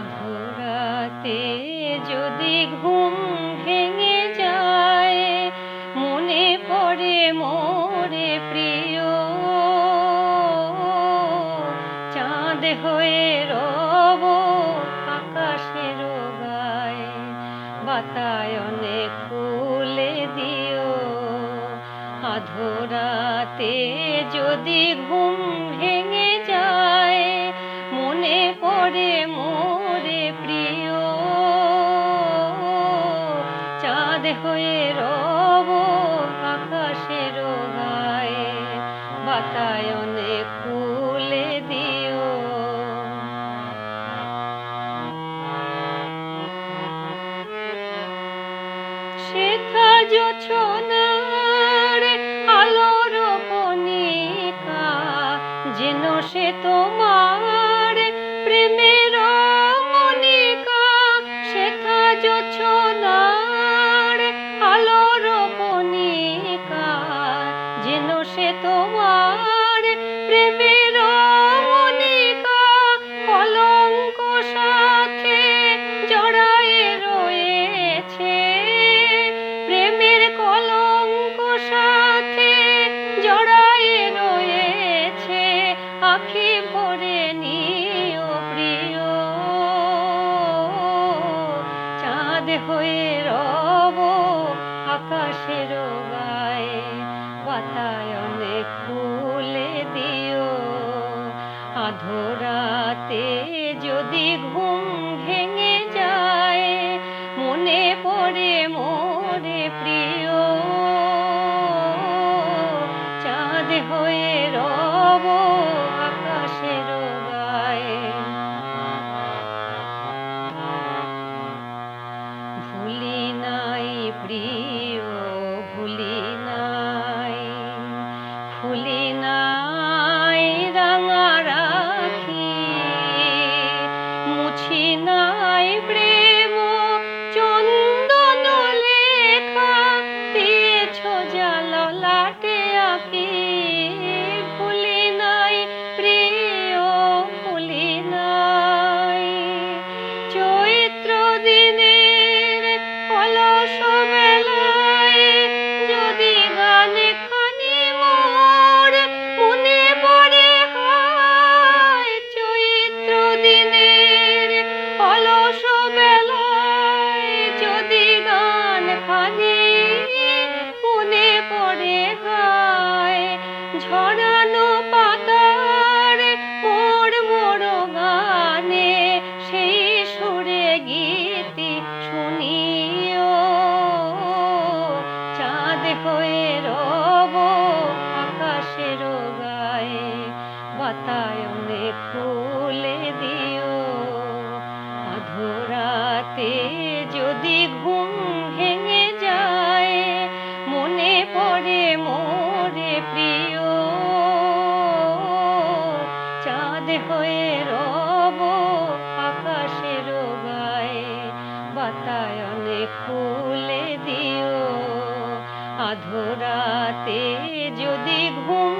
আধরাতে যদি ঘুম ভেঙে যায়, মনে পড়ে মোরে প্রিয়। চাঁদ হয়ে রব আকাশের গায়ে বাতায়নে খুলে দিও। আধরাতে যদি ঘুম ভেঙে হয়ে রব আকাশের গায়ে বাতায়নে খুলে দিও। সেথা জোছনার আলোর কণিকা যেন সে তোমার যেন সে তোমার প্রেমের মনিকা কলঙ্ক সাথে জড়ায়ে রয়েছে। প্রেমের কলঙ্ক সাথে জড়ায়ে রয়েছে। আখি ভরে নিও প্রিয়। চাঁদ হয়ে রব আকাশের গায়ে। বাতায়নে খুলে দিও। আধরাতে যদি ঘুম ভেঙে যায়, মনে পড়ে মোরে প্রিয়। চাঁদ হয়ে রব আকাশের গায়ে। ভুলি নাই প্রিয়, ভুলি বাতায়নে খুলে দিও। যদি ভেঙে যায় মনে পড়ে মোরে প্রিয় হয়ে রব আকাশের গায়ে বাতায়নে খুলে দিও। যদি ঘুম